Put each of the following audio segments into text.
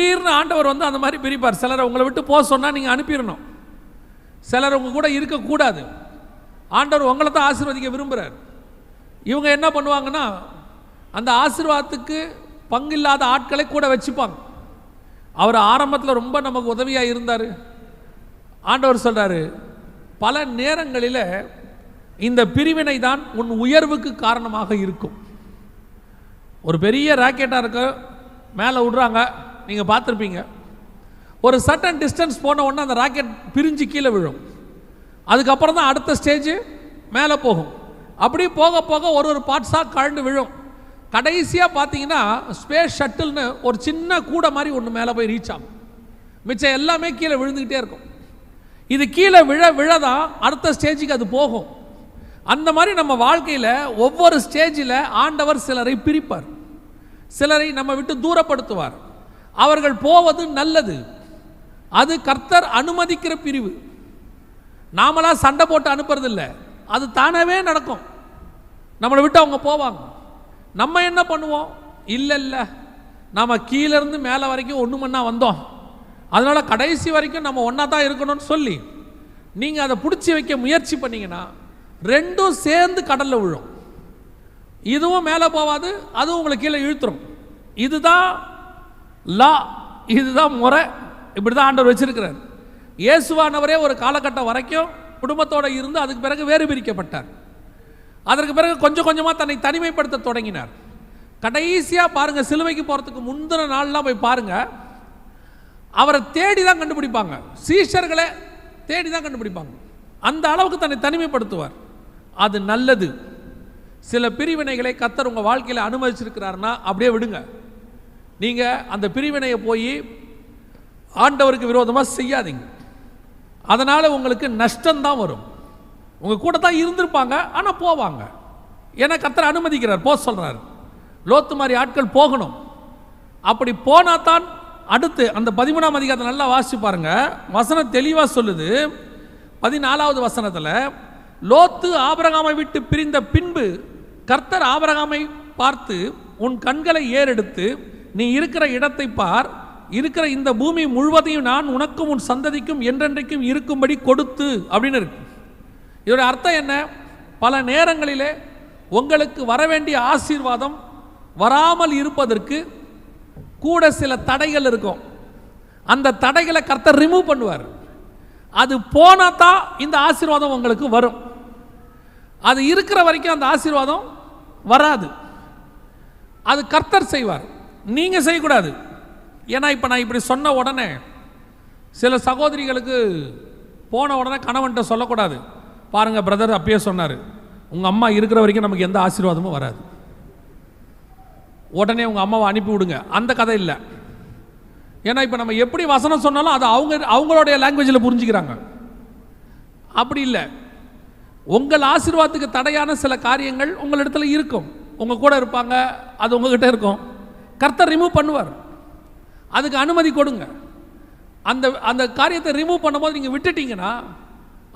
திடீர்னு ஆண்டவர் வந்து அந்த மாதிரி பிரிப்பார். சிலரை உங்களை விட்டு போக சொன்னால் நீங்கள் அனுப்பிடணும். சிலர் உங்க கூட இருக்கக்கூடாது ஆண்டவர் உங்களை தான் ஆசீர்வதிக்க விரும்புகிறார் இவங்க என்ன பண்ணுவாங்கன்னா அந்த ஆசீர்வாதத்துக்கு பங்கில்லாத ஆட்களை கூட வச்சுப்பாங்க. அவர் ஆரம்பத்தில் ரொம்ப நமக்கு உதவியாக இருந்தார். ஆண்டவர் சொல்றாரு பல நேரங்களில் இந்த பிரிவினை தான் உன் உயர்வுக்கு காரணமாக இருக்கும். ஒரு பெரிய ராக்கெட்டாக இருக்க மேலே விடுறாங்க. நீங்கள் பார்த்துருப்பீங்க. ஒரு சட்டன் டிஸ்டன்ஸ் போன உடனே அந்த ராக்கெட் பிரிஞ்சு கீழே விழும். அதுக்கப்புறம் தான் அடுத்த ஸ்டேஜ் மேலே போகும். அப்படி போக போக ஒரு ஒரு பார்ட்ஸாக கழண்டு விழும். கடைசியாக பார்த்தீங்கன்னா ஸ்பேஸ் ஷட்டில்னு ஒரு சின்ன கூடை மாதிரி ஒன்று மேலே போய் ரீச் ஆகும். மிச்சம் எல்லாமே கீழே விழுந்துக்கிட்டே இருக்கும். இது கீழே விழ விழ தான் அடுத்த ஸ்டேஜுக்கு அது போகும். அந்த மாதிரி நம்ம வாழ்க்கையில் ஒவ்வொரு ஸ்டேஜில் ஆண்டவர் சிலரை பிரிப்பார். சிலரை நம்ம விட்டு தூரப்படுத்துவார். அவர்கள் போவது நல்லது. அது கர்த்தர் அனுமதிக்கிற பிரிவு. நாமளாக சண்டை போட்டு அனுப்புறது இல்லை அது தானாகவே நடக்கும். நம்மளை விட்டு அவங்க போவாங்க. நம்ம என்ன பண்ணுவோம்? இல்லை இல்லை. நாம் கீழேருந்து மேலே வரைக்கும் ஒன்று மண்ணா வந்தோம். அதனால் கடைசி வரைக்கும் நம்ம ஒன்றா தான் இருக்கணும்னு சொல்லி நீங்கள் அதை பிடிச்சி வைக்க முயற்சி பண்ணிங்கன்னா ரெண்டும் சேர்ந்து கடலில் விழும். இதுவும் மேலே போவாது அதுவும் உங்களை கீழே இழுத்துரும். இதுதான் லா இதுதான் முறை. இப்படி தான் ஆண்டவர் வச்சிருக்கிறார். இயேசுவானவரே ஒரு காலகட்டம் வரைக்கும் குடும்பத்தோட இருந்து அதுக்கு பிறகு வேறு பிரிக்கப்பட்டார். அதற்கு பிறகு கொஞ்சம் கொஞ்சமாக தன்னை தனிமைப்படுத்த தொடங்கினார். கடைசியாக பாருங்க சிலுவைக்கு போகிறதுக்கு முந்தின நாள்லாம் போய் பாருங்க. அவரை தேடி தான் கண்டுபிடிப்பாங்க. சீஷர்களை தேடி தான் கண்டுபிடிப்பாங்க. அந்த அளவுக்கு தன்னை தனிமைப்படுத்துவார். அது நல்லது. சில பிரிவினைகளை கத்தர் உங்கள் வாழ்க்கையில் அனுமதிச்சிருக்கிறாருன்னா அப்படியே விடுங்க. நீங்கள் அந்த பிரிவினையை போய் ஆண்டவருக்கு விரோதமாக செய்யாதீங்க. அதனால் உங்களுக்கு நஷ்டம்தான் வரும். உங்கள் கூட தான் இருந்திருப்பாங்க ஆனால் போவாங்க. ஏன்னா கத்தர் அனுமதிக்கிறார் போக சொல்கிறார் லோத்து மாதிரி ஆட்கள் போகணும். அப்படி போனால் தான் அடுத்து அந்த பதிமூணாம் அதிகாரத்தை நல்லா வாசிச்சு பாருங்க. வசனம் தெளிவாக சொல்லுது. பதினாலாவது வசனத்தில் லோத்து ஆபரகாமை விட்டு பிரிந்த பின்பு கர்த்தர் ஆபரகாமை பார்த்து உன் கண்களை ஏறெடுத்து நீ இருக்கிற இடத்தை பார். இருக்கிற இந்த பூமி முழுவதையும் நான் உனக்கும் உன் சந்ததிக்கும் என்றென்றைக்கும் இருக்கும்படி கொடுத்து அப்படின்னு இருக்கு. இதோட அர்த்தம் என்ன? பல நேரங்களிலே உங்களுக்கு வர வேண்டிய ஆசீர்வாதம் வராமல் இருப்பதற்கு கூட சில தடைகள் இருக்கும். அந்த தடைகளை கர்த்தர் ரிமூவ் பண்ணுவார். அது போனால் தான் இந்த ஆசீர்வாதம் உங்களுக்கு வரும். அது இருக்கிற வரைக்கும் அந்த ஆசீர்வாதம் வராது. அது கர்த்தர் செய்வார். நீங்கள் செய்யக்கூடாது. ஏன்னா இப்போ நான் இப்படி சொன்ன உடனே சில சகோதரிகளுக்கு போன உடனே கணவன்கிட்ட சொல்லக்கூடாது. பாருங்கள் பிரதர் அப்பயே சொன்னார் உங்கள் அம்மா இருக்கிற வரைக்கும் நமக்கு எந்த ஆசீர்வாதமும் வராது. உடனே உங்கள் அம்மாவை அனுப்பி விடுங்க. அந்த கதை இல்லை. ஏன்னா இப்போ நம்ம எப்படி வசனம் சொன்னாலும் அது அவங்க அவங்களுடைய லாங்குவேஜில் புரிஞ்சுக்கிறாங்க. அப்படி இல்லை. உங்கள் ஆசீர்வாதத்துக்கு தடையான சில காரியங்கள் உங்களிடத்துல இருக்கும். உங்கள் கூட இருப்பாங்க அது உங்ககிட்ட இருக்கும். கர்த்தர் ரிமூவ் பண்ணுவார். அதுக்கு அனுமதி கொடுங்க. அந்த அந்த காரியத்தை ரிமூவ் பண்ணும்போது நீங்கள் விட்டுட்டீங்கன்னா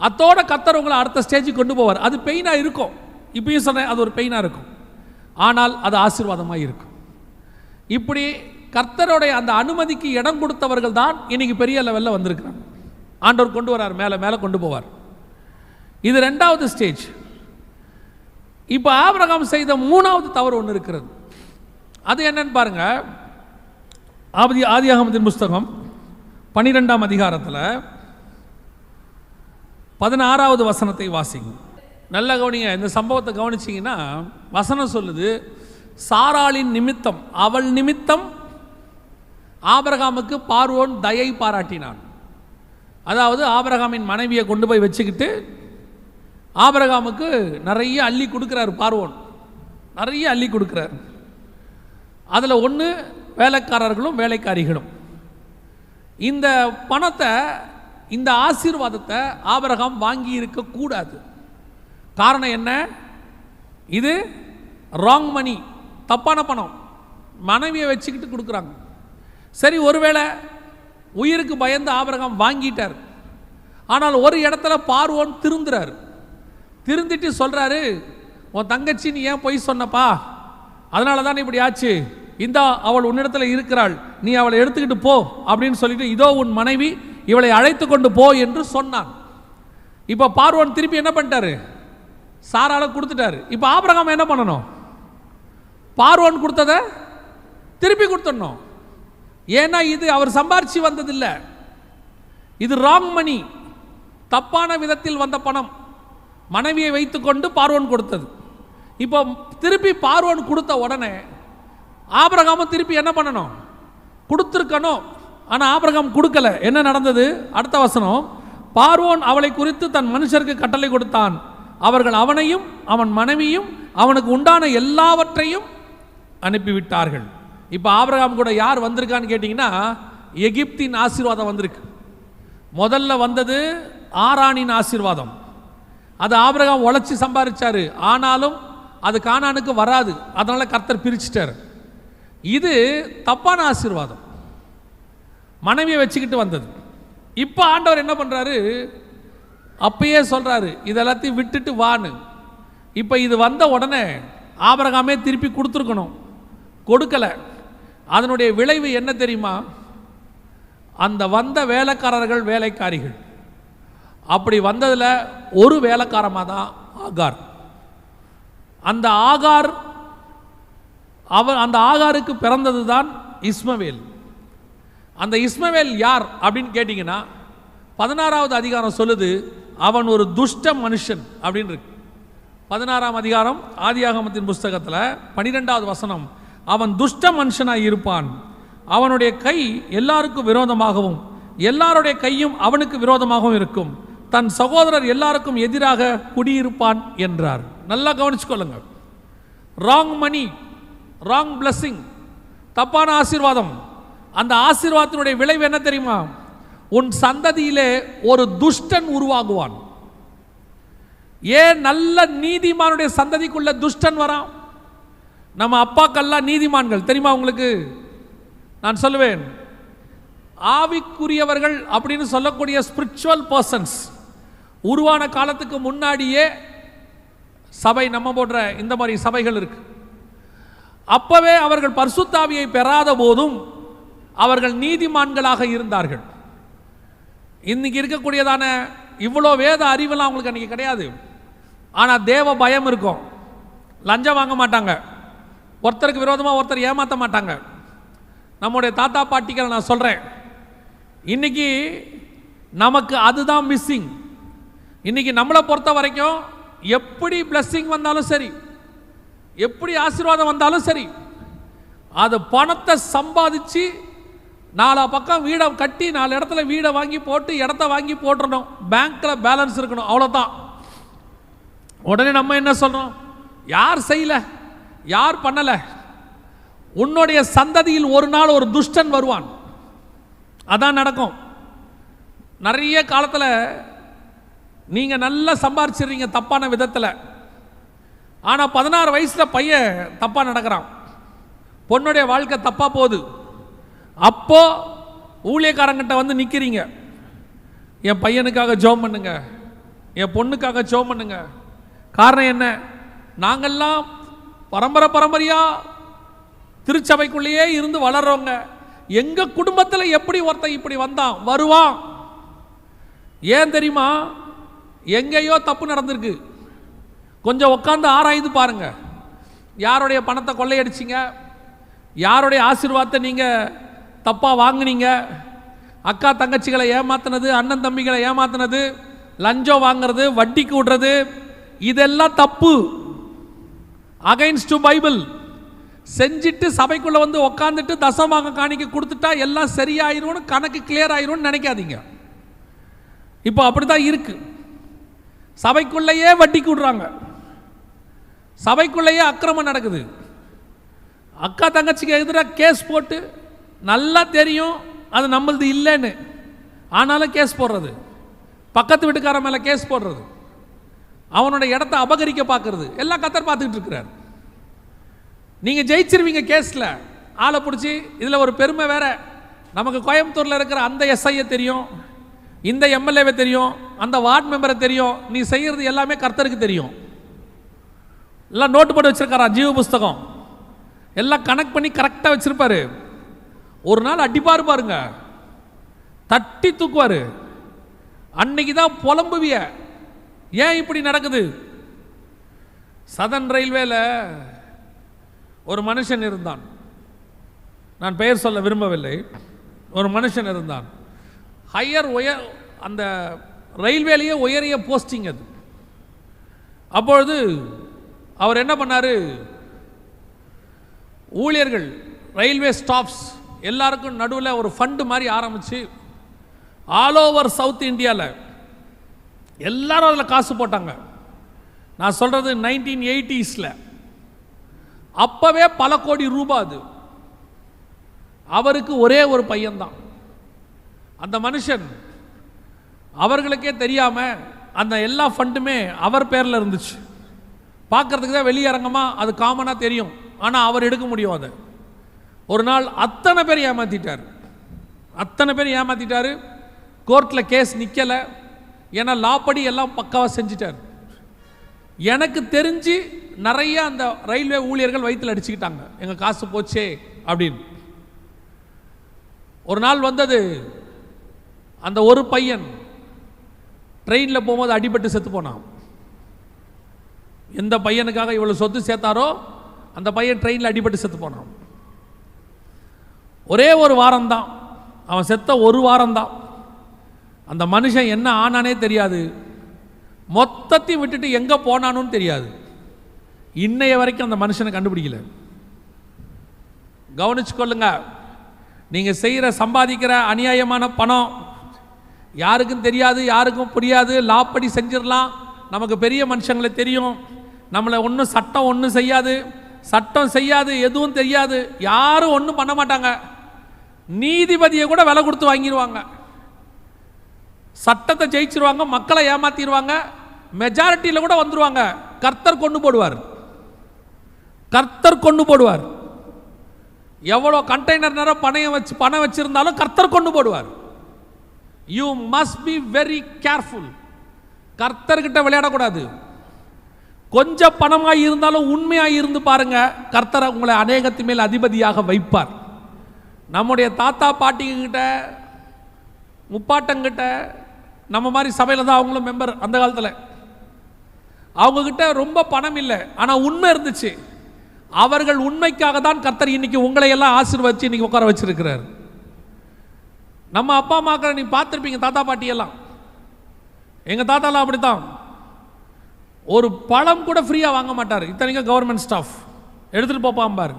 அத்தோட கர்த்தர் உங்களை அடுத்த ஸ்டேஜுக்கு கொண்டு போவார். அது பெயினாக இருக்கும். இப்பயும் சொன்னேன் அது ஒரு பெயினாக இருக்கும். ஆனால் அது ஆசீர்வாதமாக இருக்கும். இப்படி கர்த்தருடைய அந்த அனுமதிக்கு இடம் கொடுத்தவர்கள் தான் இன்றைக்கி பெரிய லெவலில் வந்திருக்கிறாங்க. ஆண்டவர் கொண்டு வரார் மேலே மேலே கொண்டு போவார். இது ரெண்டாவது ஸ்டேஜ் இப்போ ஆபிரகாம் செய்த மூணாவது தவறு ஒன்று இருக்கிறது. அது என்னன்னு பாருங்க. ஆதி ஆதியாகமத்தின் புஸ்தகம் பன்னிரெண்டாம் அதிகாரத்தில் பதினாறாவது வசனத்தை வாசிங்க. நல்ல கவனிங்க இந்த சம்பவத்தை கவனிச்சிங்கன்னா வசனம் சொல்லுது சாராளின் நிமித்தம் அவள் நிமித்தம் ஆபரகாமுக்கு பார்வோன் தயை பாராட்டினான். அதாவது ஆபரகாமின் மனைவியை கொண்டு போய் வச்சுக்கிட்டு ஆபரகாமுக்கு நிறைய அள்ளி கொடுக்குறாரு பார்வோன். நிறைய அள்ளி கொடுக்குறாரு. அதில் ஒன்று வேலைக்காரர்களும் வேலைக்காரிகளும். இந்த பணத்தை இந்த ஆசீர்வாதத்தை ஆபரகம் வாங்கி இருக்கக்கூடாது காரணம் என்ன? இது ராங் மணி தப்பான பணம். மனைவியை வச்சுக்கிட்டு கொடுக்குறாங்க. சரி ஒருவேளை உயிருக்கு பயந்து ஆபரகம் வாங்கிட்டார். ஆனால் ஒரு இடத்துல பார்வோன் திருந்துறாரு. திருந்திட்டு சொல்கிறாரு உன் தங்கச்சி நீ ஏன் பொய் சொன்னப்பா? அதனால தான் இப்படி ஆச்சு. இந்தா அவள் உன்னிடத்தில் இருக்கிறாள். நீ அவளை எடுத்துக்கிட்டு போ அப்படின்னு சொல்லிட்டு இதோ உன் மனைவி இவளை அழைத்து கொண்டு போ என்று சொன்னான். இப்போ பார்வோன் திருப்பி என்ன பண்ணிட்டாரு? சாரால கொடுத்துட்டாரு. இப்போ ஆபரகம் என்ன பண்ணணும்? பார்வன் கொடுத்ததை திருப்பி கொடுத்துடணும். ஏன்னா இது அவர் சம்பாரிச்சு வந்ததில்லை. இது ராங் மணி தப்பான விதத்தில் வந்த பணம். மனைவியை வைத்துக்கொண்டு பார்வன் கொடுத்தது. இப்போ திருப்பி பார்வோன் கொடுத்த உடனே ஆபிரகாமும் திருப்பி என்ன பண்ணணும்? கொடுத்துருக்கணும். ஆனால் ஆபிரகாம் கொடுக்கல. என்ன நடந்தது? அடுத்த வசனம் பார்வோன் அவளை குறித்து தன் மனுஷருக்கு கட்டளை கொடுத்தான். அவர்கள் அவனையும் அவன் மனைவியும் அவனுக்கு உண்டான எல்லாவற்றையும் அனுப்பிவிட்டார்கள். இப்போ ஆபிரகாம் கூட யார் வந்திருக்கான்னு கேட்டிங்கன்னா எகிப்தின் ஆசீர்வாதம் வந்திருக்கு. முதல்ல வந்தது ஆரானின் ஆசீர்வாதம். அது ஆபிரகாம் உழைச்சி சம்பாதிச்சாரு ஆனாலும் அது காணானுக்கு வராது. அதனால் கர்த்தர் பிரிச்சிட்டார். இது தப்பான ஆசீர்வாதம். மனைவியை வச்சுக்கிட்டு வந்தது. இப்போ ஆண்டவர் என்ன பண்ணுறாரு அப்பயே சொல்கிறாரு இதெல்லாத்தையும் விட்டுட்டு வான்னு. இப்போ இது வந்த உடனே ஆபரகாமே திருப்பி கொடுத்துருக்கணும். கொடுக்கலை. அதனுடைய விளைவு என்ன தெரியுமா? அந்த வந்த வேலைக்காரர்கள் வேலைக்காரிகள். அப்படி வந்ததில் ஒரு வேலைக்காரமாக தான் ஆகார். அந்த ஆகார் அவர் அந்த ஆகாருக்கு பிறந்தது தான் இஸ்மவேல். அந்த இஸ்மவேல் யார் அப்படின்னு கேட்டிங்கன்னா பதினாறாவது அதிகாரம் சொல்லுது அவன் ஒரு துஷ்ட மனுஷன் அப்படின்னு இருக்கு. பதினாறாம் அதிகாரம் ஆதியாகமத்தின் புஸ்தகத்தில் பனிரெண்டாவது வசனம் அவன் துஷ்ட மனுஷனாக இருப்பான். அவனுடைய கை எல்லாருக்கும் விரோதமாகவும் எல்லாருடைய கையும் அவனுக்கு விரோதமாகவும் இருக்கும். தன் சகோதரர் எல்லாருக்கும் எதிராக குடியிருப்பான் என்றார். நல்லா கவனிச்சுக்கொள்ளுங்க ராங் மணி ராங் பிளஸ்ஸிங் தப்பான ஆசீர்வாதம். அந்த ஆசீர்வாதத்தினுடைய விளைவு என்ன தெரியுமா? உன் சந்ததியிலே ஒரு துஷ்டன் உருவாகுவான். ஏன் நல்ல நீதிமானுடைய சந்ததிக்குள்ள துஷ்டன் வரான்? நம்ம அப்பாக்கெல்லாம் நீதிமான்கள். தெரியுமா உங்களுக்கு? நான் சொல்லுவேன். ஆவிக்குரியவர்கள் அப்படின்னு சொல்லக்கூடிய ஸ்பிரிச்சுவல் பர்சன்ஸ் உருவான காலத்துக்கு முன்னாடியே சபை நம்ம போன்ற இந்த மாதிரி சபைகள் இருக்கு. அப்பவே அவர்கள் பர்சுத்தாவியை பெறாத போதும் அவர்கள் நீதிமான்களாக இருந்தார்கள். இன்னைக்கு இருக்கக்கூடியதான இவ்வளோ வேத அறிவெல்லாம் அவங்களுக்கு அன்றைக்கி கிடையாது. ஆனால் தேவ பயம் இருக்கும். லஞ்சம் வாங்க மாட்டாங்க. ஒருத்தருக்கு விரோதமாக ஒருத்தர் ஏமாற்ற மாட்டாங்க. நம்முடைய தாத்தா பாட்டிகளை நான் சொல்கிறேன் இன்னைக்கு நமக்கு அதுதான் மிஸ்ஸிங் இன்னைக்கு நம்மளை பொறுத்த வரைக்கும் எப்படி பிளஸ்ஸிங் வந்தாலும் சரி எப்படி ஆசீர்வாதம் வந்தாலும் சரி அது பணத்தை சம்பாதிச்சு நாலா பக்கம் வீடை கட்டி நாலு இடத்துல வீடை வாங்கி போட்டு இடத்த வாங்கி போட்டுறணும். பேங்க்கில் பேலன்ஸ் இருக்கணும் அவ்வளோதான் உடனே நம்ம என்ன சொல்கிறோம் யார் செய்யலை? யார் பண்ணலை? உன்னுடைய சந்ததியில் ஒரு நாள் ஒரு துஷ்டன் வருவான். அதான் நடக்கும். நிறைய காலத்தில் நீங்கள் நல்லா சம்பாரிச்சிடுறீங்க தப்பான விதத்தில். ஆனால் பதினாறு வயசில் பையன் தப்பாக நடக்கிறான். பொண்ணுடைய வாழ்க்கை தப்பாக போகுது. அப்போ ஊழியக்காரங்கிட்ட வந்து நிற்கிறீங்க என் பையனுக்காக ஜோம் பண்ணுங்க. என் பொண்ணுக்காக ஜோம் பண்ணுங்க. காரணம் என்ன? நாங்கள்லாம் பரம்பரை பரம்பரையாக திருச்சபைக்குள்ளேயே இருந்து வளர்றவங்க. எங்கள் குடும்பத்தில் எப்படி ஒருத்தன் இப்படி வந்தான்? வருவான். ஏன் தெரியுமா? எங்கேயோ தப்பு நடந்திருக்கு. கொஞ்சம் உட்காந்து ஆராய்ந்து பாருங்க. யாருடைய பணத்தை கொள்ளையடிச்சிங்க? யாருடைய ஆசீர்வாதத்தை நீங்கள் தப்பாக வாங்குனீங்க? அக்கா தங்கச்சிகளை ஏமாத்தினது அண்ணன் தம்பிகளை ஏமாத்தினது லஞ்சம் வாங்குறது வட்டிக்கு விடுறது இதெல்லாம் தப்பு. அகைன்ஸ்ட் டு பைபிள் செஞ்சுட்டு சபைக்குள்ளே வந்து உக்காந்துட்டு தசமாக காணிக்க கொடுத்துட்டா எல்லாம் சரியாயிரும்னு கணக்கு கிளியர் ஆயிரும்னு நினைக்காதீங்க. இப்போ அப்படி தான் இருக்குது சபைக்குள்ளேயே வட்டி கூடுறாங்க. சபைக்குள்ளேயே அக்கிரமம் நடக்குது. அக்கா தங்கச்சிக்கு எதிராக கேஸ் போட்டு நல்லா தெரியும் அது நம்மளது இல்லைன்னு. ஆனாலும் கேஸ் போடுறது. பக்கத்து வீட்டுக்காரன் மேலே கேஸ் போடுறது. அவனோட இடத்த அபகரிக்க பார்க்கறது. எல்லாம் கத்தர் பார்த்துக்கிட்டு இருக்கிறார். நீங்கள் ஜெயிச்சிருவீங்க கேஸில். ஆளை பிடிச்சி இதில் ஒரு பெருமை வேற. நமக்கு கோயம்புத்தூரில் இருக்கிற அந்த எஸ்ஐயை தெரியும். இந்த எம்எல்ஏவை தெரியும் அந்த வார்டு மெம்பரை தெரியும் நீ செய்கிறது எல்லாமே கர்த்தருக்கு தெரியும். எல்லாம் நோட்டு போட்டு வச்சிருக்காரா ஜீவ புஸ்தகம். எல்லாம் கனெக்ட் பண்ணி கரெக்டாக வச்சுருப்பாரு. ஒரு நாள் அடிப்பார் பாருங்க. தட்டி தூக்குவார். அன்னைக்கு தான் புலம்புவிய. ஏன் இப்படி நடக்குது? சதன் ரயில்வேல ஒரு மனுஷன் இருந்தான். நான் பெயர் சொல்ல விரும்பவில்லை. ஒரு மனுஷன் இருந்தான். ஹையர் உயர் அந்த ரயில்வேலேயே உயரிய போஸ்டிங் அது. அப்பொழுது அவர் என்ன பண்ணார்? ஊழியர்கள் ரயில்வே ஸ்டாப்ஸ் எல்லாருக்கும் நடுவில் ஒரு ஃபண்டு மாதிரி ஆரம்பித்து ஆல் ஓவர் சவுத் இந்தியாவில் எல்லாரும் அதில் காசு போட்டாங்க. நான் சொல்கிறது நைன்டீன் எயிட்டிஸில் அப்போவே பல கோடி ரூபாய் அது. அவருக்கு ஒரே ஒரு பையன்தான். அந்த மனுஷன் அவர்களுக்கே தெரியாமல் அந்த எல்லா ஃபண்டுமே அவர் பேரில் இருந்துச்சு. பார்க்கறதுக்கு தான் வெளியரங்கமாக அது காமனாக தெரியும். ஆனால் அவர் எடுக்க முடியும் அதை. ஒரு நாள் அத்தனை பேர் ஏமாற்றிட்டார் அத்தனை பேர் ஏமாற்றிட்டார் கோர்ட்டில் கேஸ் நிற்கலை ஏன்னா லாப்படி எல்லாம் பக்காவாக செஞ்சிட்டார். எனக்கு தெரிஞ்சு நிறைய அந்த ரயில்வே ஊழியர்கள் வயிற்றில் அடிச்சுக்கிட்டாங்க. எங்கள் காசு போச்சே அப்படின்னு. ஒரு நாள் வந்தது அந்த ஒரு பையன் ட்ரெயினில் போகும்போது அடிபட்டு செத்து போனான். எந்த பையனுக்காக இவ்வளோ சொத்து சேர்த்தாரோ அந்த பையன் ட்ரெயினில் அடிபட்டு செத்து போனான். ஒரே ஒரு வாரம்தான். அவன் செத்த ஒரு வாரம்தான். அந்த மனுஷன் என்ன ஆனானே தெரியாது. மொத்தத்தையும் விட்டுட்டு எங்கே போனானுன்னு தெரியாது. இன்னைய வரைக்கும் அந்த மனுஷனை கண்டுபிடிக்கல. கவனிச்சு கொள்ளுங்க நீங்கள் செய்கிற சம்பாதிக்கிற அநியாயமான பணம் யாருக்கும் தெரியாது யாருக்கும் புரியாது லாப்படி செஞ்சிடலாம். நமக்கு பெரிய மனுஷங்களை தெரியும். நம்மளை ஒன்றும் சட்டம் ஒன்றும் செய்யாது. சட்டம் செய்யாது எதுவும் தெரியாது. யாரும் ஒன்றும் பண்ண மாட்டாங்க. நீதிபதியை கூட விலை கொடுத்து வாங்கிடுவாங்க. சட்டத்தை ஜெயிச்சிருவாங்க மக்களை ஏமாத்திடுவாங்க. மெஜாரிட்டியில் கூட வந்துடுவாங்க கர்த்தர் கொண்டு போடுவார். கர்த்தர் கொண்டு போடுவார். எவ்வளோ கண்டெய்னர் நேரம் பணம் வச்சு பணம் வச்சுருந்தாலும் கர்த்தர் கொண்டு போடுவார். You must be very careful கர்த்தர்கிட்ட விளையாடக்கூடாது. கொஞ்சம் பணமாக இருந்தாலும் உண்மையாக இருந்து பாருங்க கர்த்தர் உங்களை அநேகத்து மேல் அதிபதியாக வைப்பார். நம்முடைய தாத்தா பாட்டிக்கிட்ட முப்பாட்டங்கிட்ட நம்ம மாதிரி சபையில் தான் அவங்களும் மெம்பர் அந்த காலத்தில். அவங்கக்கிட்ட ரொம்ப பணம் இல்லை ஆனால் உண்மை இருந்துச்சு. அவர்கள் உண்மைக்காக தான் கர்த்தர் இன்னைக்கு உங்களை எல்லாம் ஆசீர்வதிச்சு இன்னைக்கு உட்கார வச்சிருக்கிறார். நம்ம அப்பா அம்மாக்களை நீ பார்த்துருப்பீங்க தாத்தா பாட்டியெல்லாம் எங்கள் தாத்தாலாம் அப்படித்தான். ஒரு பழம் கூட ஃப்ரீயாக வாங்க மாட்டார். இத்தனைக்கும் கவர்மெண்ட் ஸ்டாஃப் எடுத்துகிட்டு போப்பாம்பார்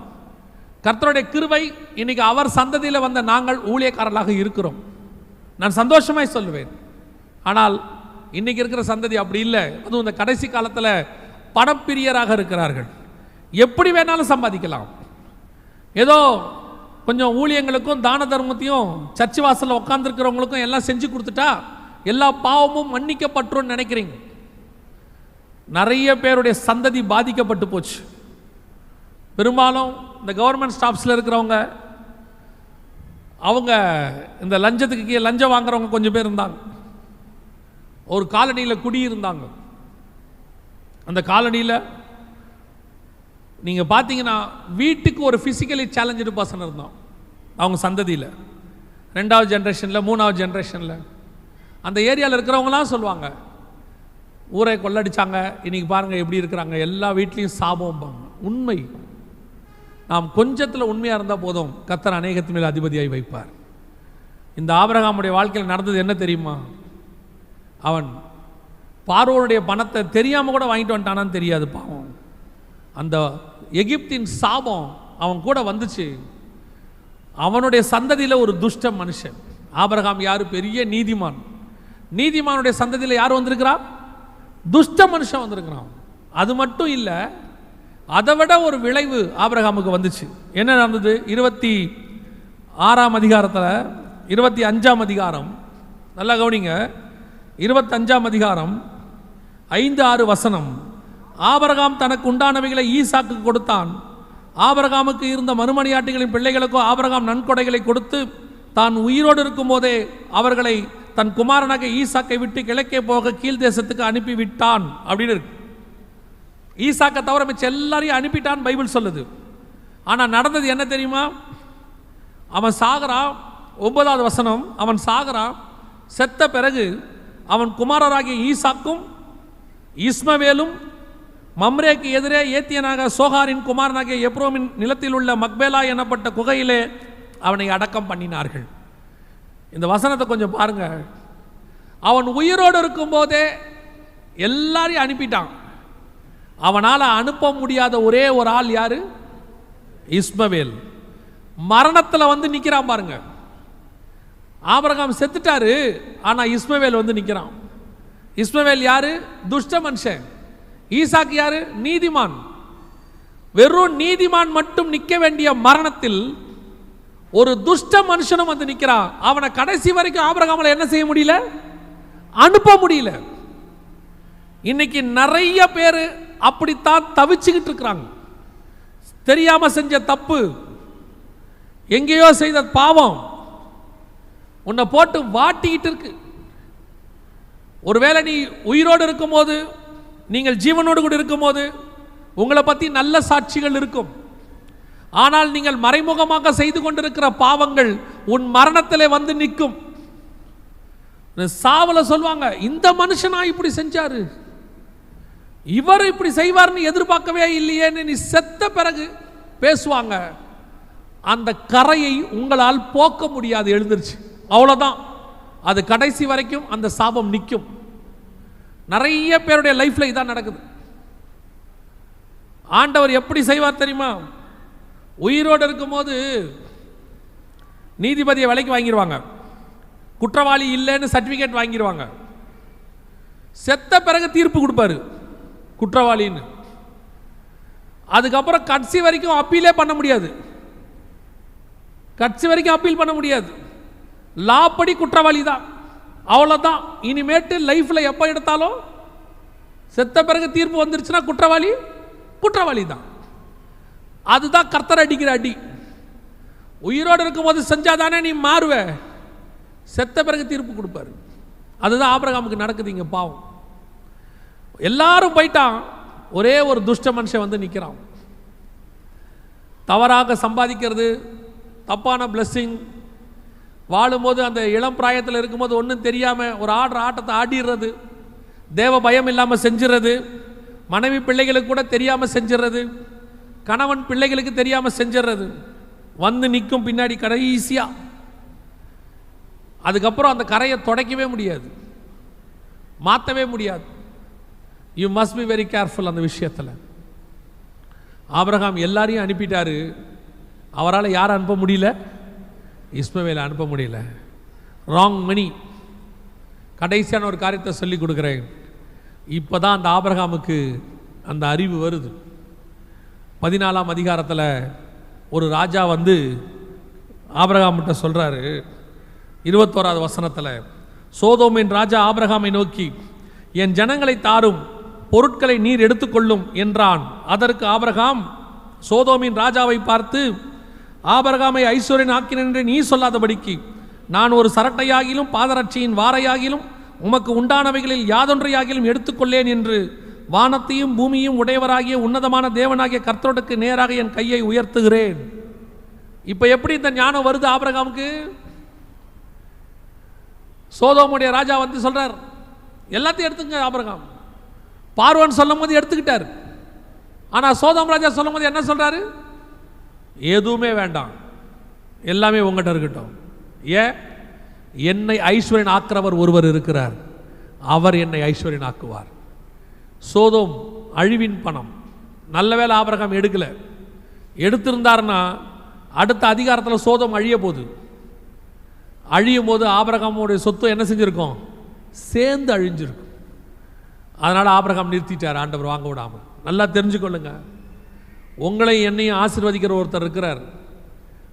கர்த்தருடைய கிருவை இன்னைக்கு அவர் சந்ததியில் வந்த நாங்கள் ஊழியக்காரர்களாக இருக்கிறோம். நான் சந்தோஷமாய் சொல்லுவேன். ஆனால் இன்னைக்கு இருக்கிற சந்ததி அப்படி இல்லை. அதுவும் இந்த கடைசி காலத்தில் பணப்பிரியராக இருக்கிறார்கள். எப்படி வேணாலும் சம்பாதிக்கலாம். ஏதோ கொஞ்சம் ஊழியங்களுக்கும் தான தர்மத்தையும் சர்ச்சு வாசலில் உட்காந்துருக்கிறவங்களுக்கும் எல்லாம் செஞ்சு கொடுத்துட்டா எல்லா பாவமும் மன்னிக்கப்பட்டுரும் நினைக்கிறீங்க. நிறைய பேருடைய சந்ததி பாதிக்கப்பட்டு போச்சு. பெரும்பாலும் இந்த கவர்மெண்ட் ஸ்டாஃப்ஸில் இருக்கிறவங்க அவங்க இந்த லஞ்சத்துக்கு கீழே லஞ்சம் வாங்குறவங்க கொஞ்சம் பேர் இருந்தாங்க. ஒரு காலனியில் குடியிருந்தாங்க. அந்த காலனியில் நீங்கள் பார்த்தீங்கன்னா வீட்டுக்கு ஒரு ஃபிசிக்கலி சேலஞ்சு பர்சன் இருந்தோம் அவங்க சந்ததியில். ரெண்டாவது ஜென்ரேஷனில் மூணாவது ஜென்ரேஷனில் அந்த ஏரியாவில் இருக்கிறவங்களாம் சொல்லுவாங்க ஊரை கொள்ளடிச்சாங்க இன்றைக்கி பாருங்கள் எப்படி இருக்கிறாங்க எல்லா வீட்லேயும் சாபம்பாங்க உண்மை. நாம் கொஞ்சத்தில் உண்மையாக இருந்தால் போதும் கத்தர் அநேகத்து மேல் அதிபதியாய் வைப்பார். இந்த ஆபரகாமுடைய வாழ்க்கையில் நடந்தது என்ன தெரியுமா? அவன் பார்வோனுடைய பணத்தை தெரியாமல் கூட வாங்கிட்டு வந்துட்டானான்னு தெரியாது பாவம். அந்த எகிப்தின் சாபம் அவன் கூட வந்துச்சு. அவனுடைய சந்ததியில் ஒரு துஷ்ட மனுஷன். ஆபிரகாம் யார்? பெரிய நீதிமான். நீதிமானுடைய சந்ததியில் யார் வந்திருக்கிறா? துஷ்ட மனுஷன் வந்திருக்கிறான். அது மட்டும் இல்லை அதை விட ஒரு விளைவு ஆபிரகாமுக்கு வந்துச்சு. என்ன நடந்தது? இருபத்தி ஆறாம் அதிகாரத்தில் இருபத்தி அஞ்சாம் அதிகாரம் நல்லா கவனிங்க. இருபத்தஞ்சாம் அதிகாரம் ஐந்து ஆறு வசனம். ஆபரகாம் தனக்கு உண்டானவைகளை ஈசாக்கு கொடுத்தான். ஆபரகாமுக்கு இருந்த மறுமணியாட்டிகளின் பிள்ளைகளுக்கோ ஆபரகாம் நன்கொடைகளை கொடுத்து தான் உயிரோடு இருக்கும்போதே அவர்களை தன் குமாரனாக ஈசாக்கை விட்டு கிழக்கே போக கீழ் தேசத்துக்கு அனுப்பி விட்டான் அப்படின்னு இருக்கு. ஈசாக்கை தவிர மிச்சம் எல்லாரையும் அனுப்பிட்டான் பைபிள் சொல்லுது. ஆனால் நடந்தது என்ன தெரியுமா? அவன் சாகரான் ஒன்பதாவது வசனம் அவன் சாகரான் செத்த பிறகு அவன் குமாரராகிய ஈசாக்கும் இஸ்மவேலும் மம்ரேக்கு எதிரே ஏத்தியனாக சோஹாரின் குமாரனாகிய எப்ரோமின் நிலத்தில் உள்ள மக்பேலா எனப்பட்ட குகையிலே அவனை அடக்கம் பண்ணினார்கள். இந்த வசனத்தை கொஞ்சம் பாருங்க. அவன் உயிரோடு இருக்கும்போதே எல்லாரையும் அனுப்பிட்டான். அவனால் அனுப்ப முடியாத ஒரே ஒரு ஆள் யாரு? இஸ்மவேல். மரணத்தில் வந்து நிற்கிறான் பாருங்க. ஆபரகாம் செத்துட்டாரு ஆனால் இஸ்மவேல் வந்து நிற்கிறான் இஸ்மவேல் யாரு? துஷ்ட மனுஷன். ஈசாக்கு யாரு? நீதிமான். வெறும் நீதிமான் மட்டும் நிற்க வேண்டிய மரணத்தில் ஒரு துஷ்ட மனுஷனும் வந்து நிற்கிறான் அவனை கடைசி வரைக்கும் ஆபரகாமல என்ன செய்ய முடியல? அனுப்ப முடியல. இன்னைக்கு நிறைய பேர் அப்படித்தான் தவிச்சுக்கிட்டு இருக்கிறாங்க. தெரியாம செஞ்ச தப்பு எங்கேயோ செய்த பாவம் உன்னை போட்டு வாட்டிக்கிட்டு இருக்கு. ஒருவேளை நீ உயிரோடு இருக்கும்போது நீங்கள் ஜீவனோடு கூட இருக்கும்போது உங்களை பற்றி நல்ல சாட்சிகள் இருக்கும். ஆனால் நீங்கள் மறைமுகமாக செய்து கொண்டிருக்கிற பாவங்கள் உன் மரணத்திலே வந்து நிற்கும். சாவல சொல்லுவாங்க இந்த மனுஷனா இப்படி செஞ்சாரு? இவர் இப்படி செய்வார்னு எதிர்பார்க்கவே இல்லையேன்னு நீ செத்த பிறகு பேசுவாங்க. அந்த கரையை உங்களால் போக்க முடியாது எழுந்துருச்சு. அவ்வளோதான் அது கடைசி வரைக்கும் அந்த சாபம் நிற்கும். நிறைய பேருடைய லைஃப்ல இதான் நடக்குது. ஆண்டவர் எப்படி செய்வார் தெரியுமா? உயிரோடு இருக்கும்போது நீதிபதியை விலைக்கு வாங்கிடுவாங்க குற்றவாளி இல்லைன்னு சர்டிஃபிகேட் வாங்கிடுவாங்க செத்த பிறகு தீர்ப்பு கொடுப்பாரு குற்றவாளின்னு. அதுக்கப்புறம் கட்சி வரைக்கும் அப்பீலே பண்ண முடியாது. கட்சி வரைக்கும் அப்பீல் பண்ண முடியாது. லா படி குற்றவாளி தான். அவ்வளோதான் இனிமேட்டு லைஃப்பில் எப்போ எடுத்தாலும் செத்த பிறகு தீர்ப்பு வந்துருச்சுன்னா குற்றவாளி? குற்றவாளி தான் அதுதான் கர்த்தர் அடிக்கிற அடி. உயிரோடு இருக்கும்போது செஞ்சாதானே நீ மாறுவ? செத்த பிறகு தீர்ப்பு கொடுப்பாரு. அதுதான் ஆபிரகாமுக்கு நடக்குது இங்கே பாவம். எல்லாரும் போயிட்டான். ஒரே ஒரு துஷ்ட மனுஷன் வந்து நிற்கிறான் தவறாக சம்பாதிக்கிறது தப்பான பிளஸ்ஸிங் வாழும்போது அந்த இளம் பிராயத்தில் இருக்கும்போது ஒன்றும் தெரியாமல் ஒரு ஆடுற ஆட்டத்தை ஆடிடுறது. தேவ பயம் இல்லாமல் செஞ்சிடறது. மனைவி பிள்ளைகளுக்கு கூட தெரியாமல் செஞ்சிடறது. கணவன் பிள்ளைகளுக்கு தெரியாமல் செஞ்சிடறது. வந்து நிற்கும் பின்னாடி கடைசியாக அதுக்கப்புறம் அந்த கரையை துடைக்கவே முடியாது. மாற்றவே முடியாது. You must be very careful அந்த விஷயத்தில். ஆபிரகாம் எல்லாரையும் அனுப்பிட்டாரு. அவரால் யாரை அனுப்ப முடியல. இஸ்மவேலை அனுப்ப முடியல. ராங் மணி கடைசியான ஒரு காரியத்தை சொல்லி கொடுக்குறேன். இப்போ தான் அந்த ஆபரகாமுக்கு அந்த அறிவு வருது. பதினாலாம் அதிகாரத்தில் ஒரு ராஜா வந்து ஆபரகாம்கிட்ட சொல்கிறாரு இருபத்தோராது வசனத்தில் சோதோமின் ராஜா ஆபிரகாமை நோக்கி என் ஜனங்களை தாரும் பொருட்களை நீர் எடுத்துக்கொள்ளும் என்றான். அதற்கு ஆபரகாம் சோதோமின் ராஜாவை பார்த்து ஆபரகாமை ஐஸ்வர்யன் ஆக்கினேன் என்று நீ சொல்லாதபடிக்கு நான் ஒரு சரட்டையாகிலும் பாதரட்சியின் வாரையாகிலும் உமக்கு உண்டானவைகளில் யாதொன்றையாகிலும் எடுத்துக்கொள்ளேன் என்று வானத்தையும் பூமியும் உடையவராகிய உன்னதமான தேவனாகிய கர்த்தரோடுக்கு நேராக என் கையை உயர்த்துகிறேன். இப்போ எப்படி இந்த ஞானம் வருது ஆபரகாமுக்கு? சோதோமுடைய ராஜா வந்து சொல்றார் எல்லாத்தையும் எடுத்துங்க ஆபரகாம். பார்வன் சொல்லும் போது எடுத்துக்கிட்டார். ஆனால் சோதம் ராஜா சொல்லும் போது என்ன சொல்றாரு? எதுவுமே வேண்டாம். எல்லாமே உங்கள்கிட்ட இருக்கட்டும். ஏன்? என்னை ஐஸ்வர்யன் ஆக்கிறவர் ஒருவர் இருக்கிறார். அவர் என்னை ஐஸ்வர்யன் ஆக்குவார். சோதோம் அழிவின் பணம். நல்ல வேலை ஆபரகம் எடுக்கலை. எடுத்திருந்தாருன்னா அடுத்த அதிகாரத்தில் சோதம் அழிய போகுது. அழியும் போது ஆபரகமுடைய சொத்து என்ன செஞ்சுருக்கோம்? சேர்ந்து அழிஞ்சிருக்கும். அதனால் ஆபரகம் நிறுத்திட்டார். ஆண்டவர் வாங்க விடாமல் நல்லா தெரிஞ்சுக்கொள்ளுங்க. உங்களை என்னையும் ஆசிர்வதிக்கிற ஒருத்தர் இருக்கிறார்.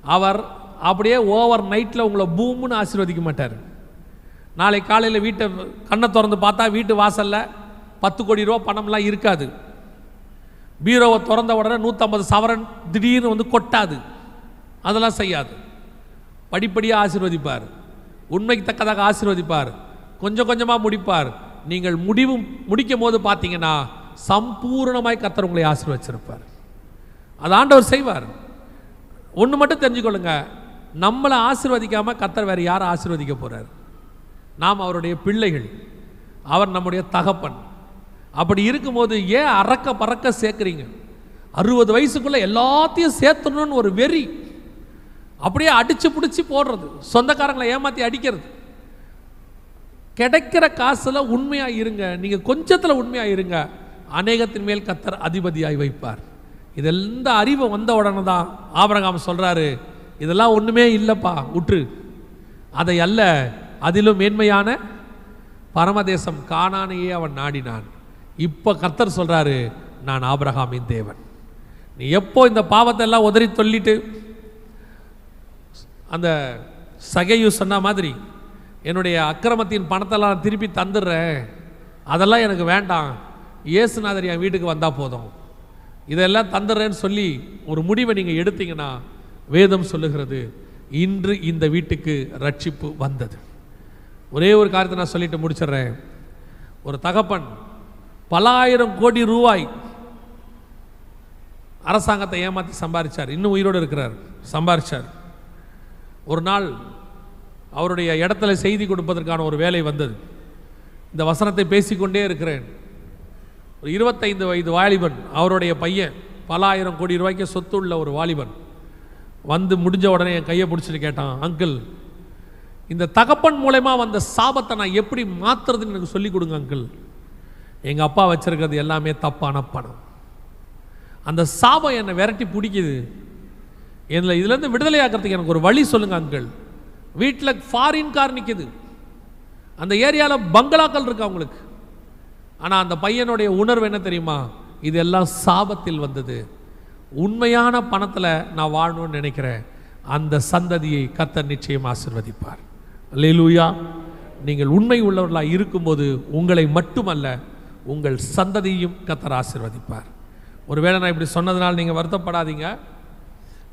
அவர் அப்படியே ஓவர் நைட்டில் உங்களை பூம்னு ஆசீர்வதிக்க மாட்டார். நாளை காலையில் வீட்டை கண்ணை திறந்து பார்த்தா வீட்டு வாசலில் பத்து கோடி ரூபா பணம்லாம் இருக்காது. பீரோவை திறந்த உடனே நூற்றம்பது சவரன் திடீர்னு வந்து கொட்டாது. அதெல்லாம் செய்யாது. படிப்படியாக ஆசீர்வதிப்பார். உண்மைக்கு தக்கதாக ஆசீர்வதிப்பார். கொஞ்சம் கொஞ்சமாக முடிப்பார். நீங்கள் முடிவும் முடிக்கும் போது பார்த்தீங்கன்னா சம்பூர்ணமாய் கத்தர் உங்களை ஆசீர்வச்சிருப்பார். அது ஆண்டவர் செய்வார். ஒன்று மட்டும் தெரிஞ்சுக்கொள்ளுங்க. நம்மளை ஆசிர்வதிக்காமல் கத்தர் வேறு யாரை ஆசிர்வதிக்க போகிறார் நாம் அவருடைய பிள்ளைகள். அவர் நம்முடைய தகப்பன். அப்படி இருக்கும்போது ஏன் அறக்க பறக்க சேர்க்குறீங்க? அறுபது வயசுக்குள்ளே எல்லாத்தையும் சேர்த்துடணும்னு ஒரு வெறி. அப்படியே அடித்து பிடிச்சி போடுறது. சொந்தக்காரங்களை ஏமாற்றி அடிக்கிறது. கிடைக்கிற காசில் உண்மையாக இருங்க. நீங்கள் கொஞ்சத்தில் உண்மையாக இருங்க. அநேகத்தின் மேல் கத்தர் அதிபதியாய் வைப்பார். இது எந்த அறிவு வந்த உடனே தான் ஆபரகாம் சொல்கிறாரு இதெல்லாம் ஒன்றுமே இல்லைப்பா உற்று. அதை அல்ல அதிலும் மேன்மையான பரமதேசம் காணானையே அவன் நாடினான். இப்போ கர்த்தர் சொல்கிறாரு நான் ஆபிரகாமின் தேவன். நீ எப்போ இந்த பாவத்தை எல்லாம் உதறி சொல்லிட்டு அந்த சகையு சொன்ன மாதிரி என்னுடைய அக்கிரமத்தின் பணத்தெல்லாம் நான் திருப்பி தந்துடுறேன் அதெல்லாம் எனக்கு வேண்டாம். இயேசுநாதர் என் வீட்டுக்கு வந்தால் போதும். இதெல்லாம் தந்துடுறேன்னு சொல்லி ஒரு முடிவை நீங்கள் எடுத்தீங்கன்னா வேதம் சொல்லுகிறது இன்று இந்த வீட்டுக்கு ரட்சிப்பு வந்தது. ஒரே ஒரு காரியத்தை நான் சொல்லிட்டு முடிச்சிடுறேன். ஒரு தகப்பன் பல ஆயிரம் கோடி ரூபாய் அரசாங்கத்தை ஏமாற்றி சம்பாதிச்சார் இன்னும் உயிரோடு இருக்கிறார். சம்பாதிச்சார் ஒரு நாள் அவருடைய இடத்துல செய்தி கொடுப்பதற்கான ஒரு வேலை வந்தது. இந்த வசனத்தை பேசிக்கொண்டே இருக்கிறேன். ஒரு இருபத்தைந்து வயது வாலிபன் அவருடைய பையன் பல ஆயிரம் கோடி ரூபாய்க்கு சொத்து உள்ள ஒரு வாலிபன். வந்து முடிஞ்ச உடனே என் கையை பிடிச்சிட்டு கேட்டான் அங்கிள் இந்த தகப்பன் மூலயமா வந்த சாபத்தை நான் எப்படி மாற்றுறதுன்னு எனக்கு சொல்லிக் கொடுங்க அங்கிள். எங்கள் அப்பா வச்சுருக்கிறது எல்லாமே தப்பான பணம் அந்த சாபம் என்னை விரட்டி பிடிக்குது. இதில் இதுலேருந்து விடுதலை ஆக்கிறதுக்கு எனக்கு ஒரு வழி சொல்லுங்க அங்கிள். வீட்டில் ஃபாரின் கார் நிற்கிது அந்த ஏரியாவில் பங்களாக்கள் இருக்கு அவங்களுக்கு ஆனால் அந்த பையனுடைய உணர்வு என்ன தெரியுமா? இதெல்லாம் சாபத்தில் வந்தது. உண்மையான பணத்தில் நான் வாழணும்னு நினைக்கிறேன். அந்த சந்ததியை கத்தர் நிச்சயம் ஆசிர்வதிப்பார். அல்லேலூயா நீங்கள் உண்மை உள்ளவர்களாக இருக்கும்போது உங்களை மட்டுமல்ல உங்கள் சந்ததியும் கத்தர் ஆசிர்வதிப்பார். ஒருவேளை நான் இப்படி சொன்னதுனால் நீங்கள் வருத்தப்படாதீங்க.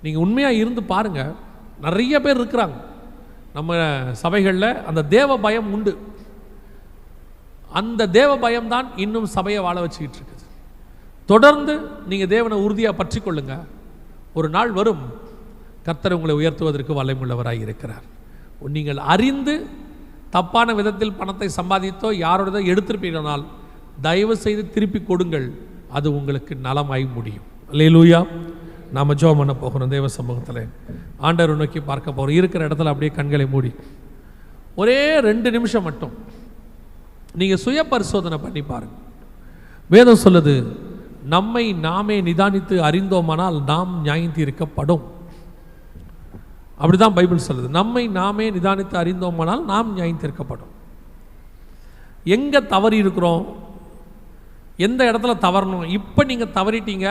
நீங்கள் உண்மையாக இருந்து பாருங்கள் நிறைய பேர் இருக்கிறாங்க. நம்ம சபைகளில் அந்த தேவ பயம் உண்டு. அந்த தேவ பயம்தான் இன்னும் சபையை வாழ வச்சுக்கிட்டு இருக்குது தொடர்ந்து நீங்கள் தேவனை உறுதியாக பற்றி கொள்ளுங்க ஒரு நாள் வரும் கர்த்தர் உங்களை உயர்த்துவதற்கு வல்லமுள்ளவராக இருக்கிறார். நீங்கள் அறிந்து தப்பான விதத்தில் பணத்தை சம்பாதித்தோ யாரோட எடுத்திருப்பீங்கனால் தயவு செய்து திருப்பி கொடுங்கள். அது உங்களுக்கு நலமாய் முடியும். லூயா நாம் ஜோம் பண்ண போகிறோம் தேவ சமூகத்தில். ஆண்டவர் நோக்கி பார்க்க போகிறோம். இருக்கிற இடத்துல அப்படியே கண்களை மூடி. ஒரே ரெண்டு நிமிஷம் மட்டும். நீங்கள் சுய பரிசோதனை பண்ணி பாருங்க. வேதம் சொல்லுது நம்மை நாமே நிதானித்து அறிந்தோமானால் நாம் நியாயந்தீர்க்கப்படும் அப்படிதான் பைபிள் சொல்லுது நம்மை நாமே நிதானித்து அறிந்தோமானால் நாம் நியாயந்தீர்க்கப்படும் எங்கே தவறி இருக்கிறோம் எந்த இடத்துல தவறணும் இப்போ நீங்கள் தவறிட்டீங்க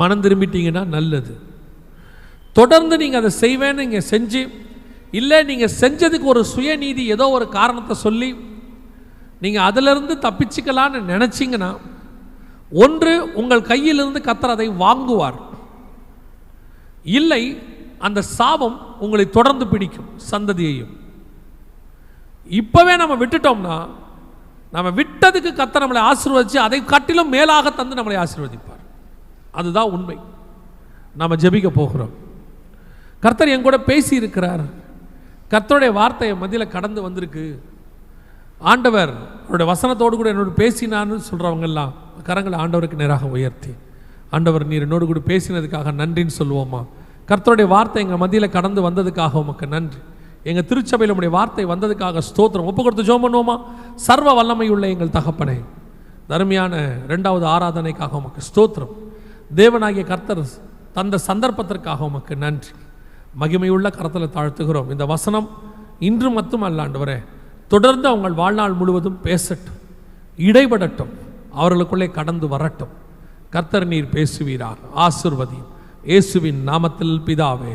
மனம் திரும்பிட்டீங்கன்னா நல்லது. தொடர்ந்து நீங்கள் அதை செய்வேன்னு நீங்கள் செஞ்சு இல்லை நீங்கள் செஞ்சதுக்கு ஒரு சுயநீதி ஏதோ ஒரு காரணத்தை சொல்லி நீங்கள் அதிலிருந்து தப்பிச்சுக்கலான்னு நினச்சிங்கன்னா ஒன்று உங்கள் கையிலிருந்து கத்தர் அதை வாங்குவார். இல்லை அந்த சாபம் உங்களை தொடர்ந்து பிடிக்கும் சந்ததியையும். இப்போவே நம்ம விட்டுட்டோம்னா நம்ம விட்டதுக்கு கத்தர் நம்மளை ஆசீர்வதிச்சு அதை காட்டிலும் மேலாக தந்து நம்மளை ஆசீர்வதிப்பார். அதுதான் உண்மை. நாம் ஜெபிக்க போகிறோம். கர்த்தர் என் கூட பேசி இருக்கிறார் கர்த்தருடைய வார்த்தை என் மதியில் கடந்து வந்திருக்கு. ஆண்டவர் அவருடைய வசனத்தோடு கூட என்னோடு பேசினான்னு சொல்கிறவங்கெல்லாம் கரங்களை ஆண்டவருக்கு நேராக உயர்த்தி. ஆண்டவர் நீர் என்னோடு கூட பேசினதுக்காக நன்றின்னு சொல்லுவோமா? கர்த்தருடைய வார்த்தை எங்கள் மதியில் கடந்து வந்ததுக்காக உமக்கு நன்றி. எங்கள் திருச்சபையில் உடைய வார்த்தை வந்ததுக்காக ஸ்தோத்திரம். ஒப்பு கொடுத்து ஜோம் பண்ணுவோமா? சர்வ வல்லமை உள்ள எங்கள் தகப்பனே. தருமையான ரெண்டாவது ஆராதனைக்காக உமக்கு ஸ்தோத்திரம். தேவனாகிய கர்த்தர் தந்த சந்தர்ப்பத்திற்காக உமக்கு நன்றி. மகிமையுள்ள கரத்தில் தாழ்த்துகிறோம். இந்த வசனம் இன்று மட்டும் அல்லாண்டவரே தொடர்ந்து அவங்கள் வாழ்நாள் முழுவதும் பேசட்டும் இடைபடட்டும் அவர்களுக்குள்ளே கடந்து வரட்டும். கர்த்தர் நீர் பேசுவீரார் ஆசிர்வதி இயேசுவின் நாமத்தில் பிதாவே.